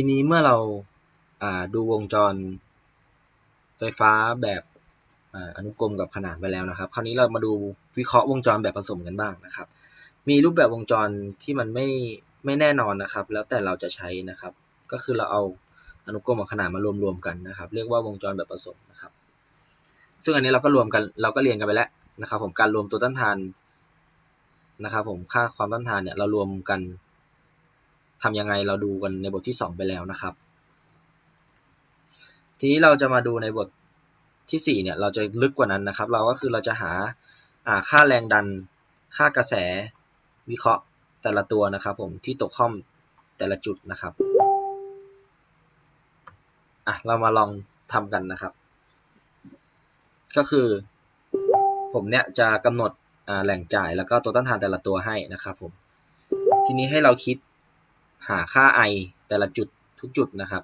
ทีนี้เมื่อเราดูวงจรไฟฟ้าแบบอนุกรมกับขนานไปแล้วนะครับ คราวนี้เรามาดูวิเคราะห์วงจรแบบผสมกันบ้างนะครับ มีรูปแบบวงจรที่มันไม่ไม่แน่นอนนะครับ แล้วแต่เราจะใช้นะครับ ก็คือเราเอาอนุกรมกับขนานมารวมๆกันนะครับ เรียกว่าวงจรแบบผสมนะครับ ซึ่งอันนี้เราก็รวมกันเราก็เรียนกันไปแล้วนะครับ ผมการรวมตัวต้านทานนะครับ ผมค่าความต้านทานเนี่ยเรารวมกัน ทำยังไงเราดูกันในบทที่ 2 ไปแล้วนะครับ ทีนี้เราจะมาดูในบทที่4เนี่ยเราจะลึกกว่านั้นนะครับ เราก็คือเราจะหาค่าแรงดัน ค่ากระแสวิเคราะห์แต่ละตัวนะครับ ผมที่ตกข้อมแต่ละจุดนะครับอะเรามาลองทำกันนะครับ ก็คือ ผมเนี่ยจะกำหนดแหล่งจ่ายแล้วก็ตัวต้านทานแต่ละตัวให้นะครับผมทีนี้ให้เราคิด หาค่า i แต่ละจุดทุกจุดนะครับ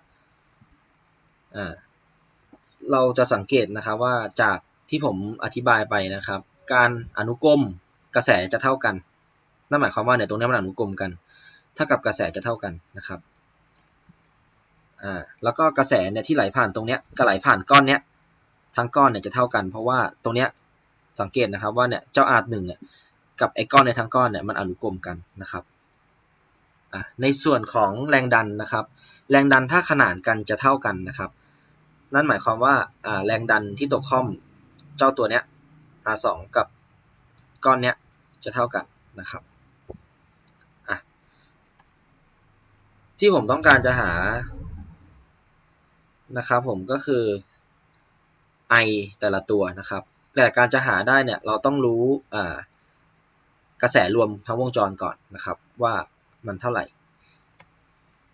เราจะสังเกตนะครับว่าจากที่ผมอธิบายไปนะครับ การอนุกรมกระแสจะเท่ากัน นั่นหมายความว่าเนี่ยตรงนี้มันอนุกรมกันเท่ากับกระแสจะเท่ากันนะครับอ่าแล้วก็กระแสเนี่ยที่ไหลผ่านตรงเนี้ยก็ไหลผ่านก้อนเนี้ยทั้งก้อนเนี่ยจะเท่ากัน เพราะว่าตรงเนี้ยสังเกตนะครับว่าเนี่ยเจ้าอาร์หนึ่งเนี่ยกับไอ้ก้อนในทั้งก้อนเนี่ยมันอนุกรมกันนะครับ ในส่วนของแรงดันนะครับ แรงดันถ้าขนานกันจะเท่ากันนะครับ นั่นหมายความว่าแรงดันที่ตกข้อมเจ้าตัวเนี้ย R2 กับก้อนเนี้ยจะเท่ากันนะครับที่ผมต้องการจะหานะครับผมก็คือ I แต่ละตัวนะครับ แต่การจะหาได้เนี่ยเราต้องรู้กระแสรวมทั้งวงจรก่อนนะครับว่า มันเท่าไหร่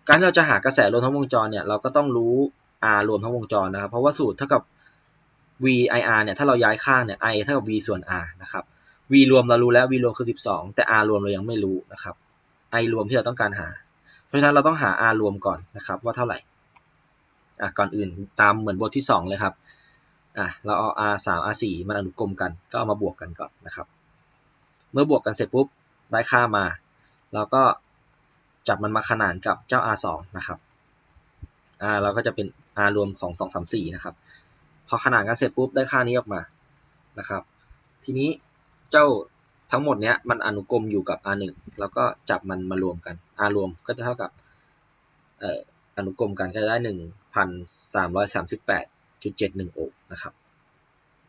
การที่เราจะหากระแสรวมทั้งวงจรเนี่ยเราก็ต้องรู้ R รวมทั้งวงจรนะครับ เพราะว่าสูตรเท่ากับ VIR เนี่ยถ้าเราย้ายข้างเนี่ย I เท่ากับ V ส่วน R นะครับ V รวมเรารู้แล้ว V รวมคือ 12 แต่ R รวมเรายังไม่รู้นะครับ I รวมที่เราต้องการหา เพราะฉะนั้นเราต้องหา R รวมก่อนนะครับว่าเท่าไหร่อะก่อนอื่นตามเหมือนบทที่ 2 เลยครับอะเราเอา R 3 R 4มันอนุกรมกันก็เอามาบวกกันก่อนนะครับ เมื่อบวกกันเสร็จปุ๊บได้ค่ามา เราก็ จับมันมาขนานกับเจ้า R2 นะครับ R เราก็จะเป็น R รวมของ 2 3 4 นะครับ พอขนานกันเสร็จปุ๊บได้ค่านี้ออกมานะครับ ทีนี้เจ้าทั้งหมดเนี้ยมันอนุกรมอยู่กับ R1 แล้วก็จับมันมารวมกัน R รวมก็จะเท่ากับเอ่ออนุกรมกันก็ได้ 1,338.71โอห์มนะครับ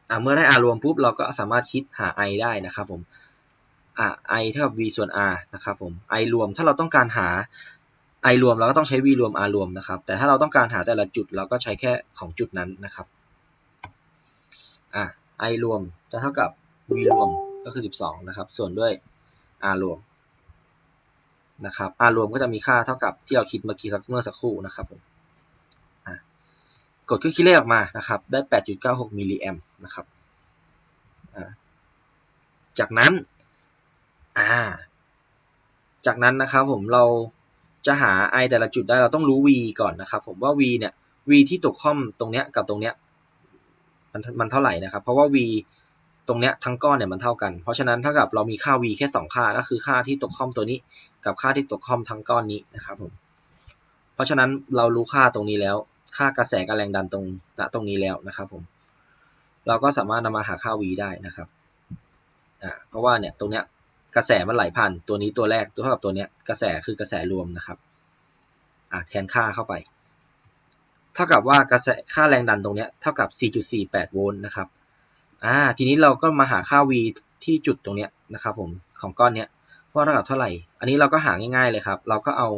อ่าเมื่อได้ R รวมปุ๊บเราก็สามารถคิดหา I ได้นะครับผม อ่า i เท่ากับ v ส่วน r นะครับผม i รวมถ้าเราต้องการหา i รวมเราก็ต้องใช้ v รวม r รวมนะครับ แต่ถ้าเราต้องการหาแต่ละจุดเราก็ใช้แค่ของจุดนั้นนะครับอ่า i รวมจะเท่ากับ v รวมก็คือ 12 นะครับ ส่วนด้วย r รวมนะครับ r รวมก็จะมีค่าเท่ากับที่เราคิดเมื่อกี้เมื่อสักครู่นะครับผมกดเครื่องคิดเลขออกมานะครับ ได้ 8.96 มิลลิแอมนะครับจากนั้น อ่า จากนั้นนะครับผมเราจะหา i แต่ละจุดได้เราต้องรู้ v ก่อนนะครับ ผมว่า v เนี่ย v ที่ตกข้อมตรงเนี้ยกับตรงเนี้ยมันมันเท่าไหร่นะครับ เพราะว่า v ตรงเนี้ยทั้งก้อนเนี่ยมันเท่ากัน เพราะฉะนั้นถ้ากับเรามีค่า v แค่ 2 ค่าก็คือค่าที่ตกข้อมตัวนี้ กับค่าที่ตกข้อมทั้งก้อนนี้นะครับผมเพราะฉะนั้นเรารู้ค่าตรงนี้แล้ว ค่ากระแสกับแรงดันตรงณตรงนี้แล้วนะครับผมเราก็สามารถนำมาหาค่า v ได้นะครับอ่าเพราะว่าเนี่ยตรงเนี้ย กระแสมันไหลผ่านตัวนี้ตัวแรกตัวเท่ากับตัวเนี้ยกระแสคือกระแสรวมนะครับอะแทนค่าเข้าไป เท่ากับว่ากระแสค่าแรงดันตรงเนี้ยเท่ากับ 4.48 โวลต์นะครับอ่าทีนี้เราก็มาหาค่า V ที่จุดตรงเนี้ยนะครับผมของก้อนเนี้ยว่าเท่ากับเท่าไหร่ อันนี้เราก็หาง่ายๆเลยครับ เราก็เอา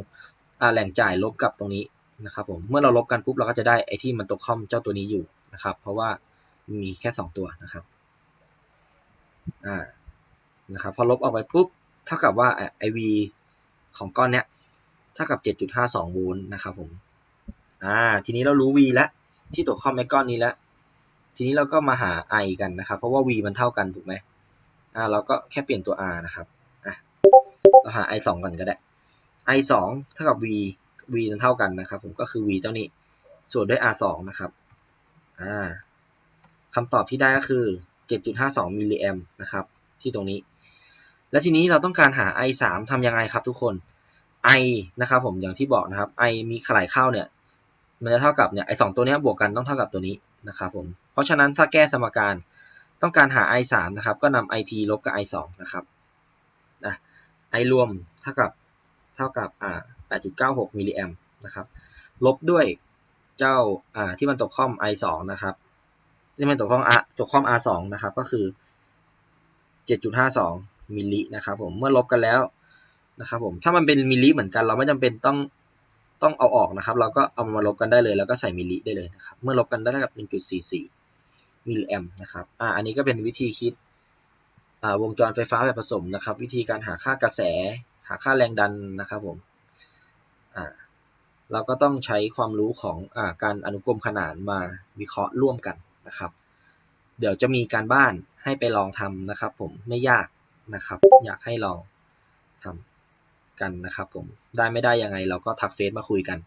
อ่าแหล่งจ่ายลบกับตรงนี้นะครับผมเมื่อเราลบกันปุ๊บเราก็จะได้ไอ้ที่มันตกคอมเจ้าตัวนี้อยู่นะครับ เพราะว่ามีแค่ 2 ตัวนะครับอ่า นะครับพอลบออกไปปุ๊บเท่ากับว่าไอวีของก้อนเนี้ยเท่ากับ 7.52 โวลต์นะครับผมอ่าทีนี้เรารู้ V แล้วที่ตัวคอมไอก้อนนี้แล้วทีนี้เราก็มาหา I กันนะครับ เพราะว่า V มันเท่ากันถูกไหมอ่าเราก็แค่เปลี่ยนตัว R นะครับอะเราหา I 2กันก็ได้ I 2เท่ากับ V V มันเท่ากันนะครับ ผมก็คือ V เจ้านี้ ส่วนด้วย R 2นะครับอ่าคำตอบที่ได้ก็คือ 7.52 มิลลิแอมนะครับ ที่ตรงนี้ แล้วทีนี้เราต้องการหา i 3ทำยังไงครับทุกคน i นะครับผมอย่างที่บอกนะครับ i มีขลายเข้าเนี่ยมันจะเท่ากับเนี่ยไอสองตัวเนี้ยบวกกันต้องเท่ากับตัวนี้นะครับผมเพราะฉะนั้นถ้าแก้สมการต้องการหา i 3นะครับก็นำ it ลบกับ i 2นะครับนะ i รวมเท่ากับเท่ากับอ่า8.96มิลลิแอมนะครับลบด้วยเจ้าอ่าที่มันตกข้อม i 2นะครับที่มันตกข้อม r ตกข้อม r 2นะครับก็คือ 7.52 มิลลินะครับผมเมื่อลบกันแล้วนะครับผมถ้ามันเป็นมิลลิเหมือนกัน เราไม่จำเป็นต้องต้องเอาออกนะครับ เราก็เอามาลบกันได้เลยแล้วก็ใส่มิลลิได้เลยนะครับเมื่อลบกันได้เท่ากับ 1.44 มิลลิแอมนะครับอ่าอันนี้ก็เป็นวิธีคิดอ่าวงจรไฟฟ้าแบบผสมนะครับ วิธีการหาค่ากระแส หาค่าแรงดันนะครับผมอ่าเราก็ต้องใช้ความรู้ของอ่าการอนุกรมขนานมาวิเคราะห์ร่วมกันนะครับ เดี๋ยวจะมีการบ้านให้ไปลองทำนะครับผมไม่ยาก นะครับ อยากให้ลองทำกันนะครับผมได้ไม่ได้ยังไงเราก็ทักเฟซมาคุยกัน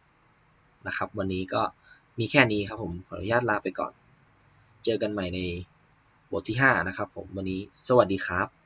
นะครับ วันนี้ก็มีแค่นี้ครับผมขออนุญาตลาไปก่อน เจอกันใหม่ในบทที่ 5 นะครับผมวันนี้สวัสดีครับ